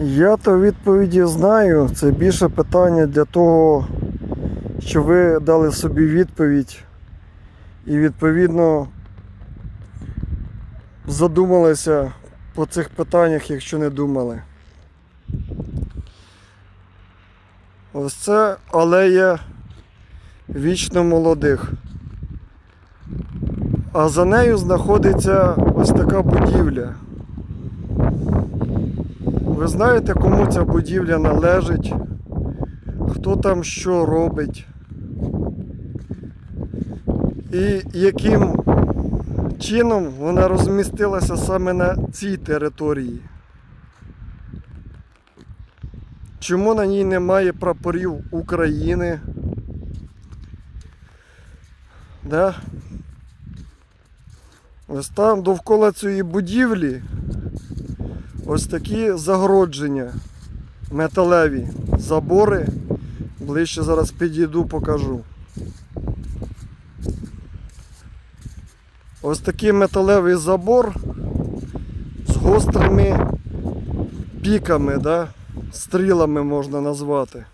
Я то відповіді знаю. Це більше питання для того, що ви дали собі відповідь і відповідно задумалися по цих питаннях, якщо не думали. Ось це алея вічно молодих. А за нею знаходиться ось така будівля. Ви знаєте, кому ця будівля належить? Хто там що робить? І яким чином вона розмістилася саме на цій території? Чому на ній немає прапорів України? Да? Ось там довкола цієї будівлі ось такі загородження металеві забори. Ближче зараз підійду, покажу. Ось такий металевий забор з гострими піками, да? стрілами можна назвати.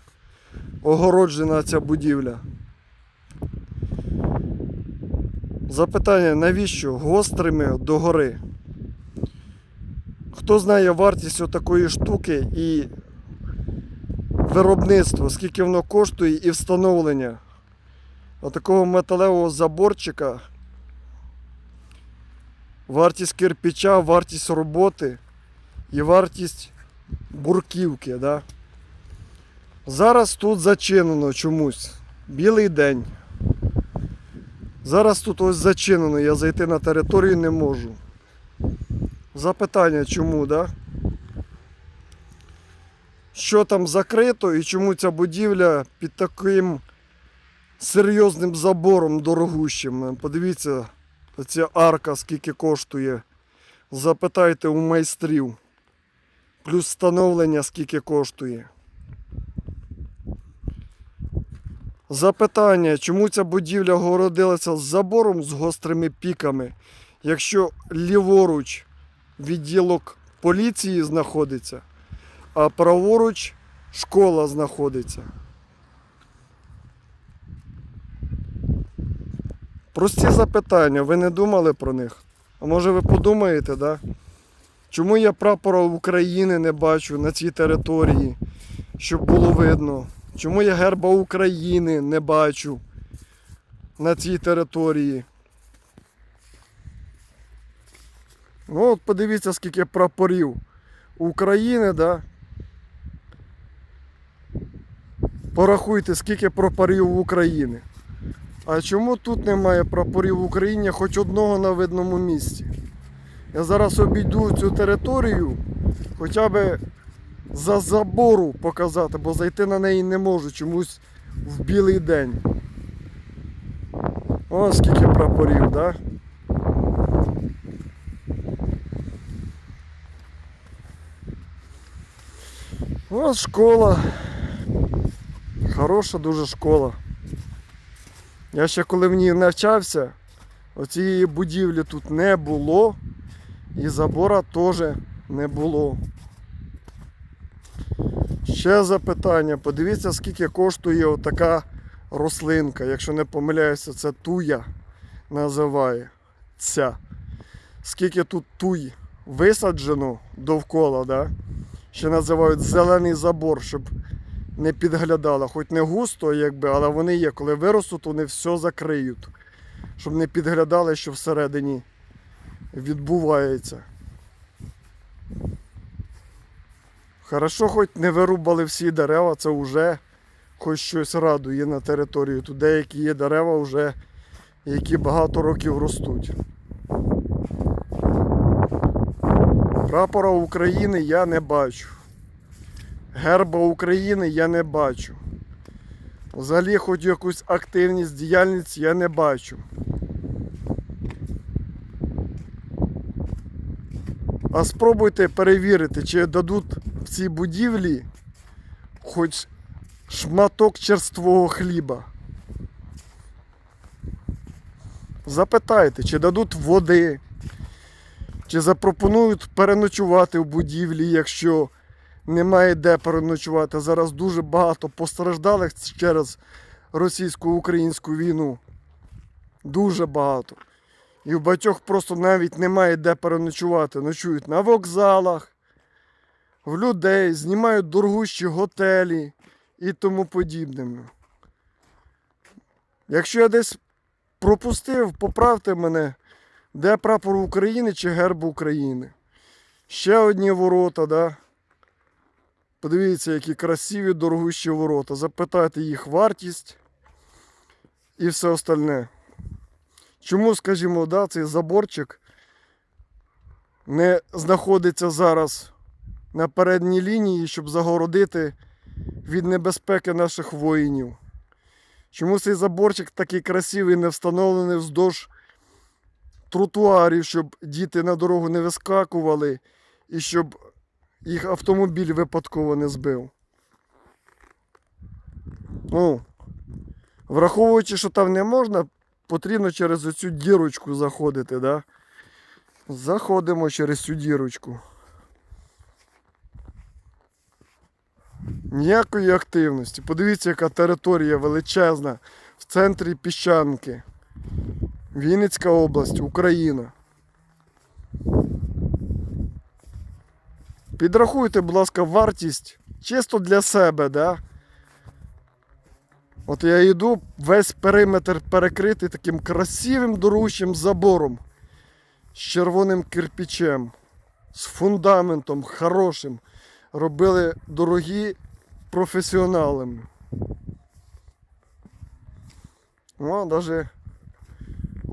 Огороджена ця будівля. Запитання, навіщо гострими догори? Хто знає вартість отакої штуки і виробництво, скільки воно коштує і встановлення отакого металевого заборчика, вартість кирпича, вартість роботи і вартість бурківки. Да? Зараз тут зачинено чомусь. Білий день. Зараз тут ось зачинено, я зайти на територію не можу. Запитання чому, да? Що там закрито і чому ця будівля під таким серйозним забором дорогущим? Подивіться, оця арка скільки коштує. Запитайте у майстрів. Плюс встановлення скільки коштує. Запитання, чому ця будівля огородилася з забором з гострими піками, якщо ліворуч відділок поліції знаходиться, а праворуч школа знаходиться. Прості запитання, ви не думали про них? А може ви подумаєте, да? Чому я прапора України не бачу на цій території, щоб було видно? Чому я герба України не бачу на цій території? Ну от подивіться, скільки прапорів України, да? Порахуйте, скільки прапорів України. А чому тут немає прапорів в Україні хоч одного на видному місці? Я зараз обійду цю територію, хоча б за забору показати, бо зайти на неї не можу чомусь в білий день. О, скільки прапорів, так? Да? Ось школа. Хороша дуже школа. Я ще коли в ній навчався, оцієї будівлі тут не було і забора теж не було. Ще запитання. Подивіться, скільки коштує отака рослинка. Якщо не помиляюся, це туя називає. Ця. Скільки тут туй висаджено довкола, да? Ще називають зелений забор, щоб не підглядало. Хоч не густо, якби, але вони є. Коли виростуть, вони все закриють. Щоб не підглядали, що всередині відбувається. Хорошо, хоч не вирубали всі дерева, це вже хоч щось радує на території. Тут деякі є дерева вже, які багато років ростуть. Прапора України я не бачу. Герба України я не бачу. Взагалі хоч якусь активність, діяльність я не бачу. А спробуйте перевірити, чи дадуть в цій будівлі хоч шматок черствого хліба. Запитайте, чи дадуть води, чи запропонують переночувати в будівлі, якщо немає де переночувати. Зараз дуже багато постраждалих через російсько-українську війну. Дуже багато. І в багатьох просто навіть немає де переночувати. Ночують на вокзалах, в людей, знімають дорогущі готелі і тому подібне. Якщо я десь пропустив, поправте мене, де прапор України чи герб України. Ще одні ворота, да? Подивіться, які красиві дорогущі ворота. Запитайте їх вартість і все остальне. Чому, скажімо, да, цей заборчик не знаходиться зараз на передній лінії, щоб загородити від небезпеки наших воїнів? Чому цей заборчик такий красивий, не встановлений вздовж тротуарів, щоб діти на дорогу не вискакували і щоб їх автомобіль випадково не збив? Ну, враховуючи, що там не можна, потрібно через оцю дірочку заходити, да? Заходимо через цю дірочку. Ніякої активності. Подивіться, яка територія величезна в центрі піщанки. Вінницька область, Україна. Підрахуйте, будь ласка, вартість чисто для себе, да? От я йду, весь периметр перекритий таким красивим дорущим забором з червоним кирпичем, з фундаментом хорошим. Робили дорогі професіоналами. О, навіть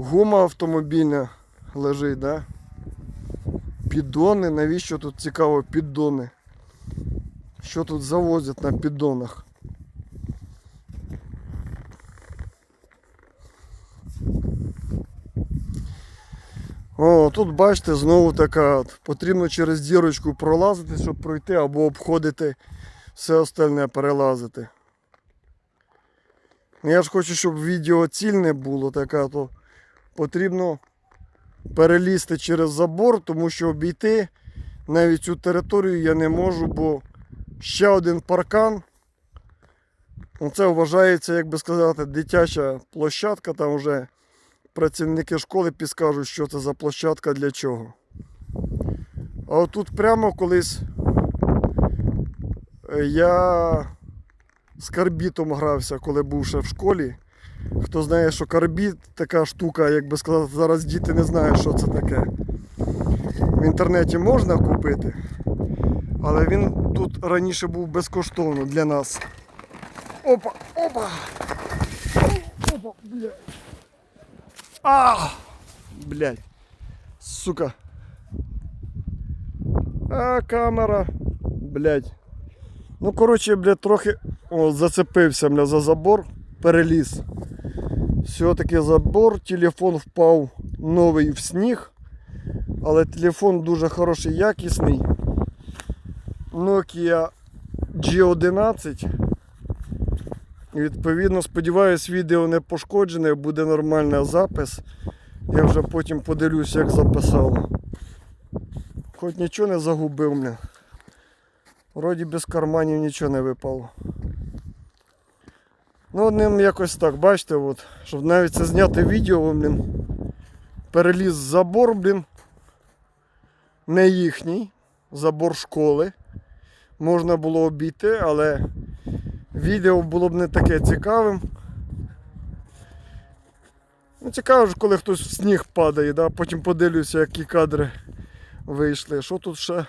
гума автомобільна лежить, да? Піддони, навіщо тут цікаво піддони? Що тут завозять на піддонах? О, тут бачите, знову така. От. Потрібно через дірочку пролазити, щоб пройти, або обходити все остальне перелазити. Ну, Я ж хочу, щоб відео цільне було таке, то потрібно перелізти через забор, тому що обійти навіть цю територію я не можу, бо ще один паркан. Це вважається, як би сказати, дитяча площадка, там вже працівники школи підскажуть, що це за площадка для чого. А отут прямо колись е, я з карбітом грався, коли був ще в школі. Хто знає, що карбіт така штука, як би сказати, зараз діти не знають, що це таке. В інтернеті можна купити, але він тут раніше був безкоштовно для нас. Опа, опа! Опа, блядь. А! Блядь. Сука. А, камера. Блядь. Ну, коротше, блядь, трохи о, зацепився бля, за забор, переліз. Все-таки забор, телефон впав новий в сніг. Але телефон дуже хороший, якісний. Nokia G11. Відповідно, сподіваюсь, відео не пошкоджене, буде нормальний запис. Я вже потім подивлюсь, як записав. Хоч нічого не загубив мене. Вроді без карманів нічого не випало. Ну, одним якось так, бачите, от, щоб навіть це зняти відео, блін. Переліз забор, блін. Не їхній, забор школи. Можна було обійти, але відео було б не таке цікавим. Ну, цікаво ж, коли хтось в сніг падає, да? потім подивлюся, які кадри вийшли. Що тут ще?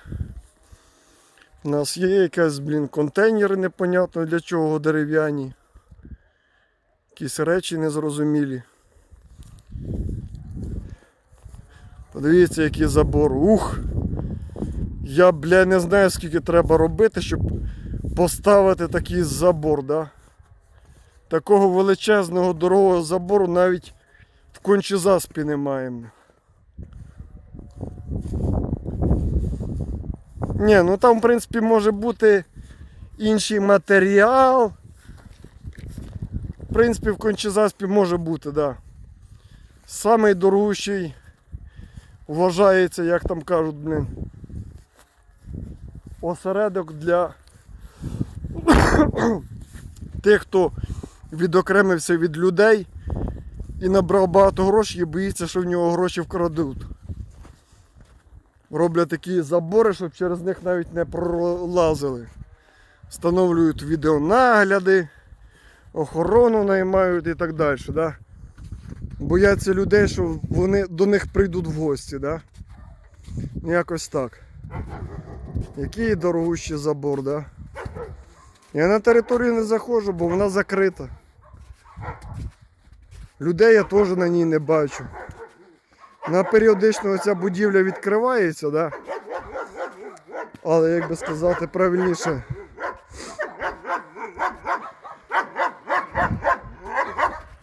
У нас є якась, блін, контейнери непонятно для чого дерев'яні. Якісь речі незрозумілі. Подивіться, який забор. Ух! Я, бля, не знаю, скільки треба робити, щоб поставити такий забор, да? Такого величезного дорогого забору навіть в кончезаспі не маємо. Ні, ну там, в принципі, може бути інший матеріал. В принципі, в кончезаспі може бути, так. Да. Самий дорогущий вважається, як там кажуть, блин. осередок для тих, хто відокремився від людей і набрав багато грошей і боїться, що в нього гроші вкрадуть. Роблять такі забори, щоб через них навіть не пролазили. Встановлюють відеонагляди, охорону наймають і так далі. Да? Бояться людей, що вони до них прийдуть в гості. Да? Якось так. Який дорогущий забор, да? Я на територію не заходжу, бо вона закрита. Людей я теж на ній не бачу. На періодично ця будівля відкривається, да? але як би сказати правильніше.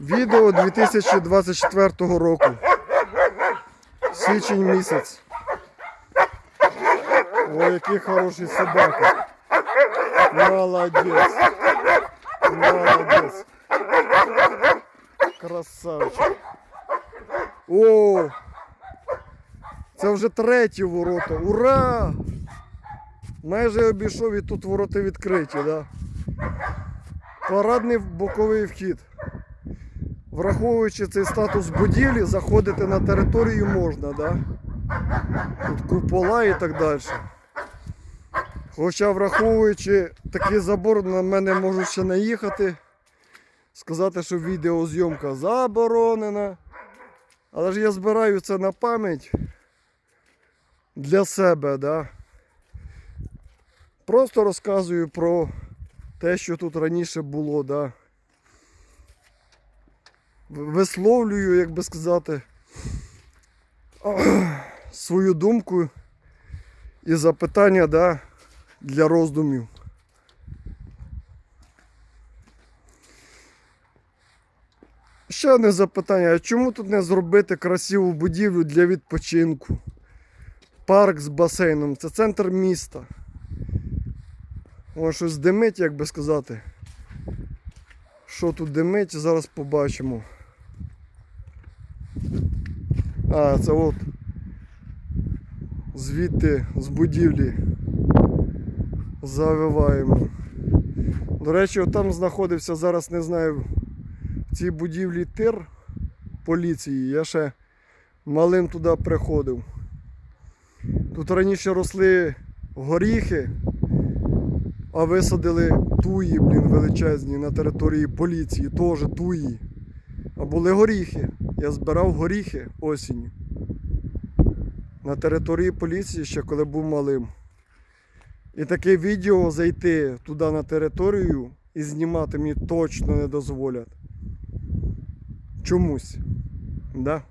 Відео 2024 року. Січень місяць. Ой, який хороший собака. Молодець. Молодець. Красавчик. О! Це вже треті ворота. Ура! Майже обійшов і тут ворота відкриті, да? Парадний боковий вхід. Враховуючи цей статус будівлі, заходити на територію можна, да? Тут купола і так далі. Хоча враховуючи такий забор, на мене можуть ще наїхати, сказати, що відеозйомка заборонена. Але ж я збираю це на пам'ять для себе, да? Просто розказую про те, що тут раніше було, да? Висловлюю, як би сказати, свою думку і запитання да, для роздумів. Ще одне запитання, а чому тут не зробити красиву будівлю для відпочинку? Парк з басейном, це центр міста. О, щось димить, як би сказати. Що тут димить, зараз побачимо. А, це от звідти з будівлі завиваємо. До речі, там знаходився, зараз не знаю, в цій будівлі тир поліції. Я ще малим туди приходив. Тут раніше росли горіхи, а висадили туї, блін, величезні на території поліції, теж туї. А були горіхи. Я збирав горіхи осінню. На території поліції ще коли був малим. І таке відео зайти туди на територію і знімати мені точно не дозволять. Чомусь. Да?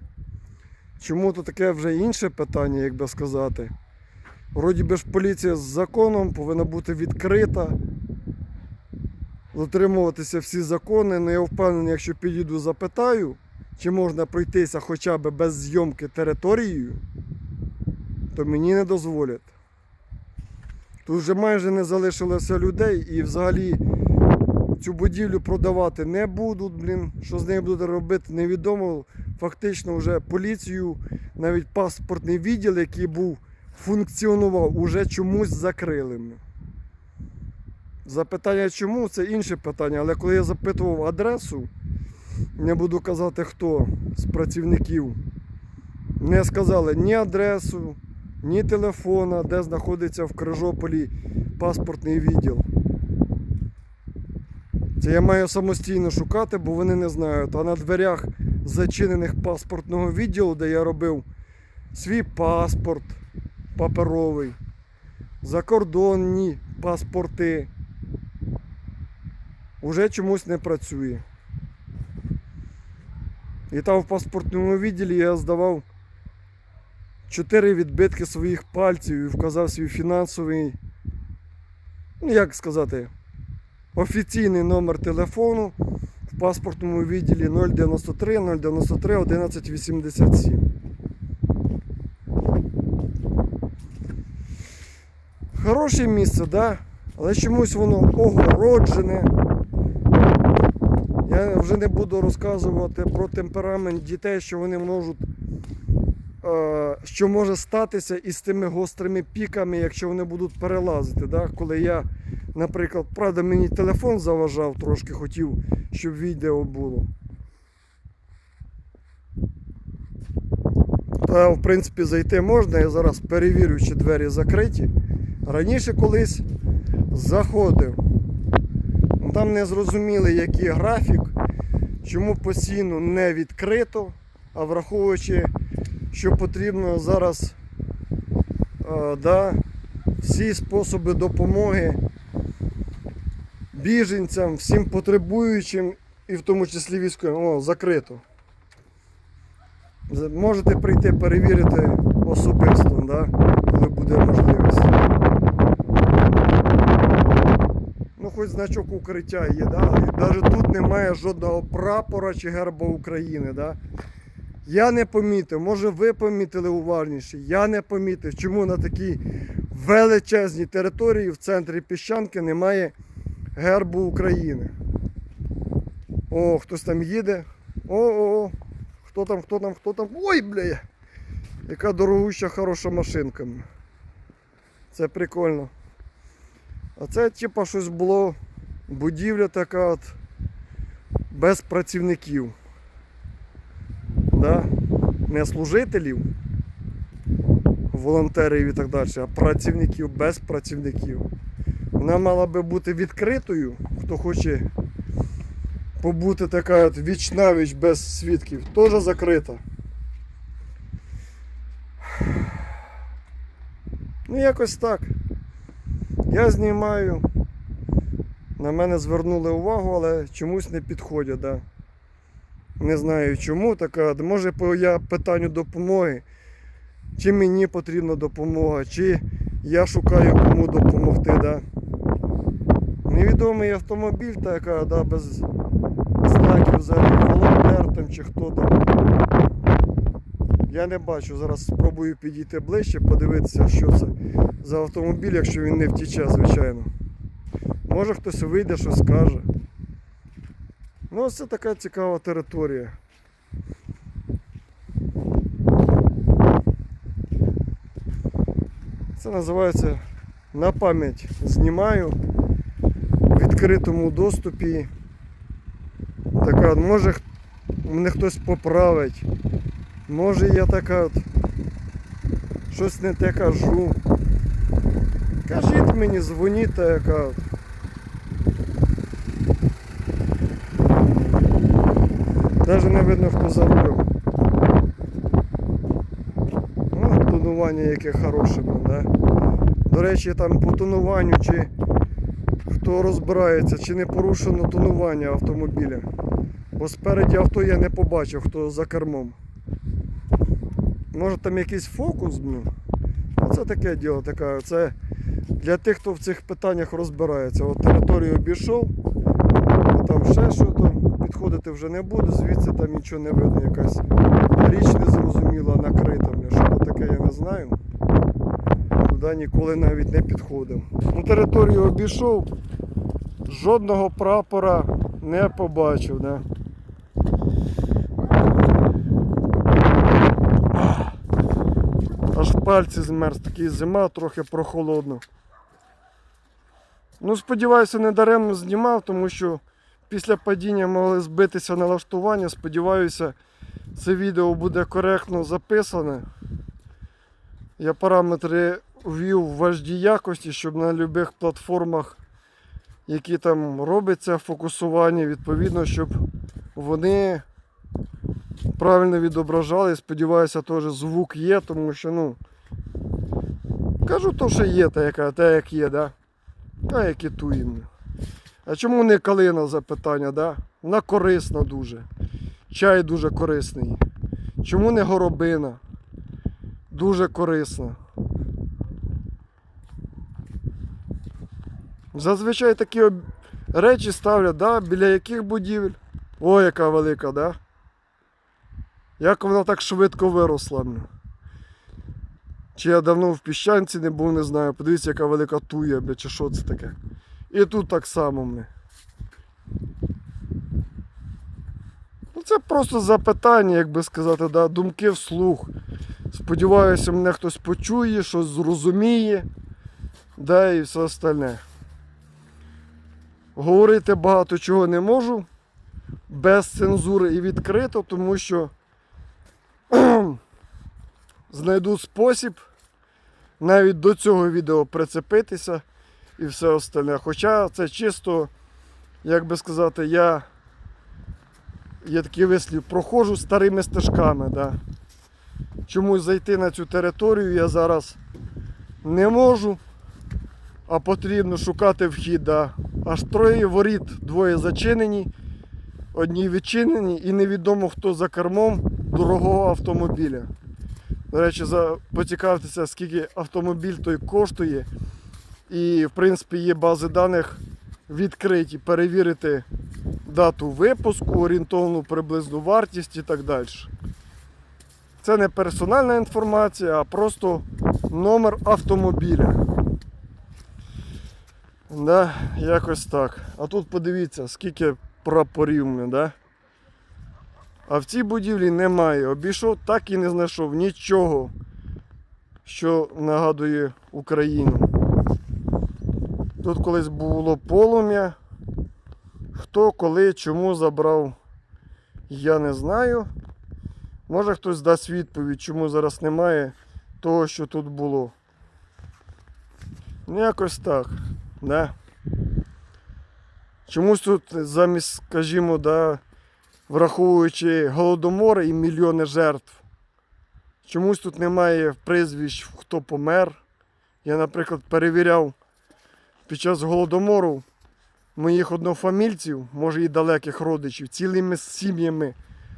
Чому то таке вже інше питання, як би сказати. Вроді би ж поліція з законом повинна бути відкрита, дотримуватися всі закони. але я впевнений, якщо підійду, запитаю, чи можна пройтися хоча б без зйомки територією, то мені не дозволять. Тут вже майже не залишилося людей і взагалі цю будівлю продавати не будуть, блін. Що з нею будуть робити, невідомо. Фактично вже поліцію, навіть паспортний відділ, який був функціонував, уже чомусь закрили. Запитання чому це інше питання, але коли я запитував адресу, не буду казати хто з працівників, не сказали ні адресу, ні телефона, де знаходиться в Крижополі паспортний відділ. Це я маю самостійно шукати, бо вони не знають. А на дверях зачинених паспортного відділу, де я робив свій паспорт паперовий, закордонні паспорти, уже чомусь не працює. І там в паспортному відділі я здавав чотири відбитки своїх пальців і вказав свій фінансовий, ну як сказати, офіційний номер телефону в паспортному відділі 093 093 1187. Хороше місце, да? але чомусь воно огороджене. Я вже не буду розказувати про темперамент дітей, що вони можуть е, що може статися із тими гострими піками, якщо вони будуть перелазити. Да? Коли я, наприклад, правда, мені телефон заважав трошки, хотів, щоб відео було. Та, в принципі, зайти можна. Я зараз перевірю, чи двері закриті. Раніше колись заходив. Там не зрозуміли, який графік, чому постійно не відкрито, а враховуючи, що потрібно зараз е, да, всі способи допомоги біженцям, всім потребуючим, і в тому числі військовим, о, закрито. Можете прийти перевірити особисто, да, коли буде можливість. Ну, хоч значок укриття є, да? і навіть тут немає жодного прапора чи герба України. Да? Я не помітив, може ви помітили уважніше. Я не помітив, чому на такій величезній території в центрі піщанки немає гербу України. О, хтось там їде. О, о, о. Хто там, хто там, хто там. Ой, бля! Яка дорогуща хороша машинка. Це прикольно. А це типа щось було будівля така от без працівників. Да? Не служителів, волонтерів і так далі, а працівників без працівників. Вона мала би бути відкритою, хто хоче побути така от віч без свідків, теж закрита. Ну якось так. Я знімаю. На мене звернули увагу, але чомусь не підходять. Да. Не знаю чому така. Може я питанню допомоги. Чи мені потрібна допомога, чи я шукаю кому допомогти. Да. Невідомий автомобіль, така, да, без знаків взагалі, волонтер там чи хто там. Я не бачу. Зараз спробую підійти ближче, подивитися, що це за автомобіль, якщо він не втіче, звичайно. Може хтось вийде, щось скаже. Ну, ось це така цікава територія. Це називається на пам'ять знімаю в відкритому доступі. Така, може мене хтось поправить. Може я така от щось не те кажу. Кажіть мені, дзвоніть яка. от. Навіть не видно, хто за рулем. Ну, тонування яке хороше, ну, да? До речі, там по тонуванню, чи хто розбирається, чи не порушено тонування автомобіля. Бо спереді авто я не побачив, хто за кермом. Може там якийсь фокус, ну. Оце таке діло таке. Це для тих, хто в цих питаннях розбирається. От територію обійшов, там ще що то підходити вже не буду, звідси там нічого не видно, якась річ незрозуміла накрита. Що то таке, я не знаю. Туди ніколи навіть не підходив. Ну, територію обійшов, жодного прапора не побачив. Да? Аж пальці змерз, такий зима, трохи прохолодно. Ну, сподіваюся, не даремно знімав, тому що після падіння могли збитися налаштування. Сподіваюся, це відео буде коректно записане. Я параметри ввів в HD якості, щоб на будь-яких платформах, які там робиться фокусування, відповідно, щоб вони правильно відображали. Сподіваюся, теж звук є, тому що, ну. Кажу то, що є, та яка, та як є, да? А як і туємо. А чому не калина запитання, да? Вона корисна дуже. Чай дуже корисний. Чому не горобина? Дуже корисна. Зазвичай такі речі ставлять, да? біля яких будівель? О, яка велика, да? Як вона так швидко виросла. Чи я давно в піщанці не був, не знаю. Подивіться, яка велика туя, бля, чи що це таке. І тут так само. Бля. Ну, це просто запитання, як би сказати, да, думки вслух. Сподіваюся, мене хтось почує, щось зрозуміє, да, і все остальне. Говорити багато чого не можу без цензури і відкрито, тому що знайду спосіб навіть до цього відео прицепитися і все остальне. Хоча це чисто, як би сказати, я є такий вислів, проходжу старими стежками. Да. Чомусь зайти на цю територію я зараз не можу, а потрібно шукати вхід. Да. Аж троє воріт, двоє зачинені, одні відчинені і невідомо хто за кермом дорогого автомобіля. До речі, за... поцікавтеся, скільки автомобіль той коштує. І, в принципі, є бази даних відкриті, перевірити дату випуску, орієнтовну приблизну вартість і так далі. Це не персональна інформація, а просто номер автомобіля. Да, якось так. А тут подивіться, скільки прапорів, мене, да? А в цій будівлі немає. Обійшов, так і не знайшов нічого, що нагадує Україну. Тут колись було полум'я. Хто, коли, чому забрав, я не знаю. Може хтось дасть відповідь, чому зараз немає того, що тут було. Ну, якось так. Да? Чомусь тут замість, скажімо, да, враховуючи голодомор і мільйони жертв. Чомусь тут немає прізвищ, хто помер. Я, наприклад, перевіряв під час голодомору моїх однофамільців, може і далеких родичів, цілими сім'ями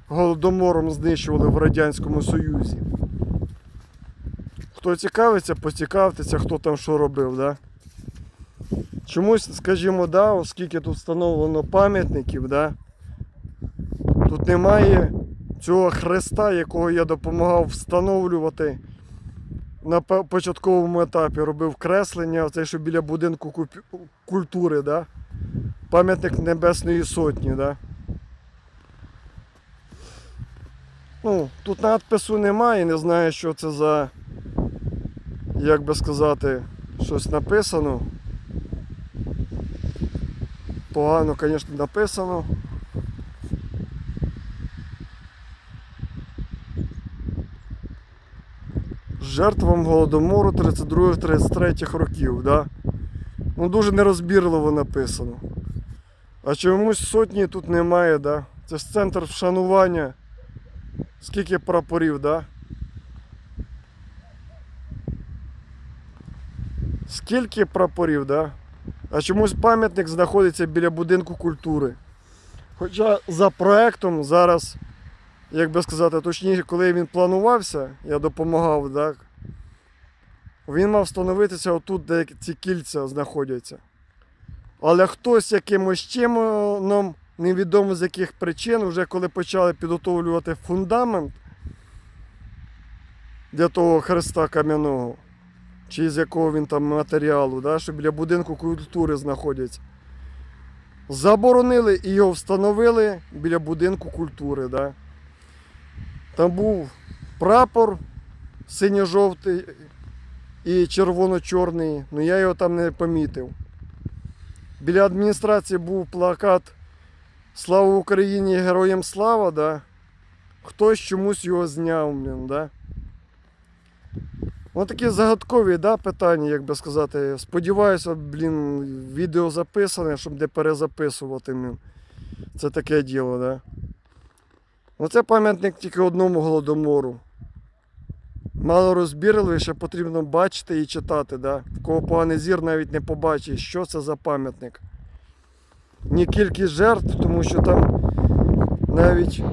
голодомором знищували в Радянському Союзі. Хто цікавиться, поцікавтеся, хто там що робив. Да? Чомусь, скажімо, да, оскільки тут встановлено пам'ятників, да, тут немає цього хреста, якого я допомагав встановлювати на початковому етапі. Робив креслення, оце, що біля будинку культури, да? пам'ятник Небесної Сотні. Да? Ну, тут надпису немає, не знаю, що це за, як би сказати, щось написано. Погано, звісно, написано. Жертвам голодомору 32-33 років, да? Ну дуже нерозбірливо написано. А чомусь сотні тут немає, да? Це ж центр вшанування. Скільки прапорів, да? Скільки прапорів, да? А чомусь пам'ятник знаходиться біля будинку культури. Хоча за проектом зараз, як би сказати, точніше, коли він планувався, я допомагав, так? Він мав встановитися отут, де ці кільця знаходяться. Але хтось якимось чином, невідомо з яких причин, вже коли почали підготовлювати фундамент для того хреста кам'яного, чи з якого він там матеріалу, да, що біля будинку культури знаходяться. Заборонили і його встановили біля будинку культури. Да. Там був прапор синьо-жовтий і червоно-чорний, але я його там не помітив. Біля адміністрації був плакат Слава Україні, героям слава, да? хтось чомусь його зняв, блін, да? Ось такі загадкові да, питання, як би сказати. Сподіваюся, блін, відео записане, щоб де перезаписувати. Це таке діло, да? Оце пам'ятник тільки одному голодомору. Мало розбірливий, ще потрібно бачити і читати. Да? В кого поганий зір навіть не побачить, що це за пам'ятник. Ні кількість жертв, тому що там навіть,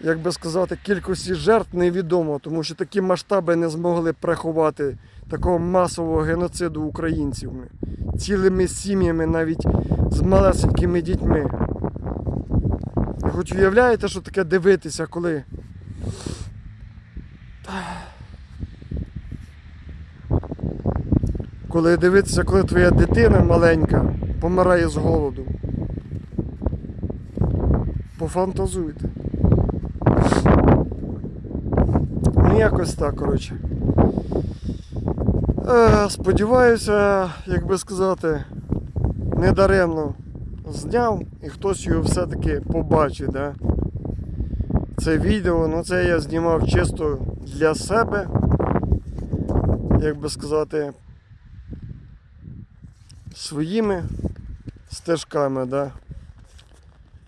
як би сказати, кількості жертв невідомо, тому що такі масштаби не змогли приховати такого масового геноциду українців. Цілими сім'ями, навіть з малесенькими дітьми. Хоч уявляєте, що таке дивитися, коли Коли дивитися, коли твоя дитина маленька помирає з голоду. Пофантазуйте. Ну якось так, коротше. Е, сподіваюся, як би сказати, недаремно зняв і хтось його все-таки побачить. Да? Це відео, ну це я знімав чисто для себе. Як би сказати, своїми стежками, да?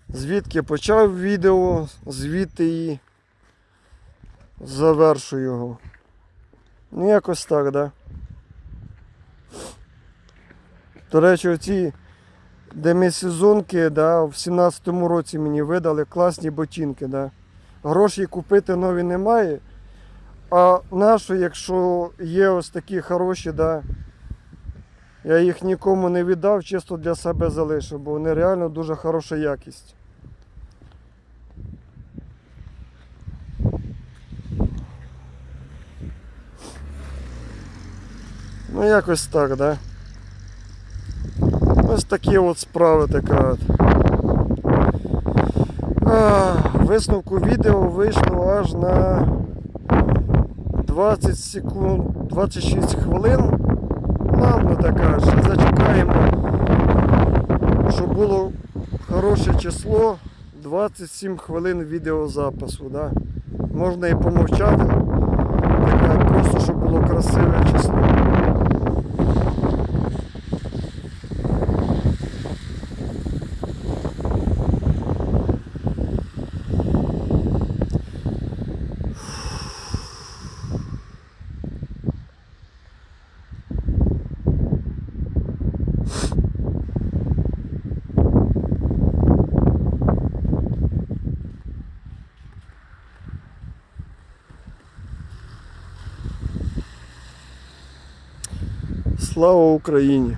Звідки почав відео, звідти і завершу його. Ну, якось так, да. До речі, оці демісезонки, да, в 17-му році мені видали класні ботинки, да. Грошей купити нові немає. А наші, якщо є ось такі хороші, да, я їх нікому не віддав, чисто для себе залишив, бо вони реально дуже хороша якість. Ну якось так, да? Ось такі от справи така висновку відео вийшло аж на 20 секунд, 26 хвилин. Ладно така, ще зачекаємо, щоб було хороше число 27 хвилин відеозапису. Да? Можна і помовчати. Таке, просто щоб було красиве число. Слава Україні!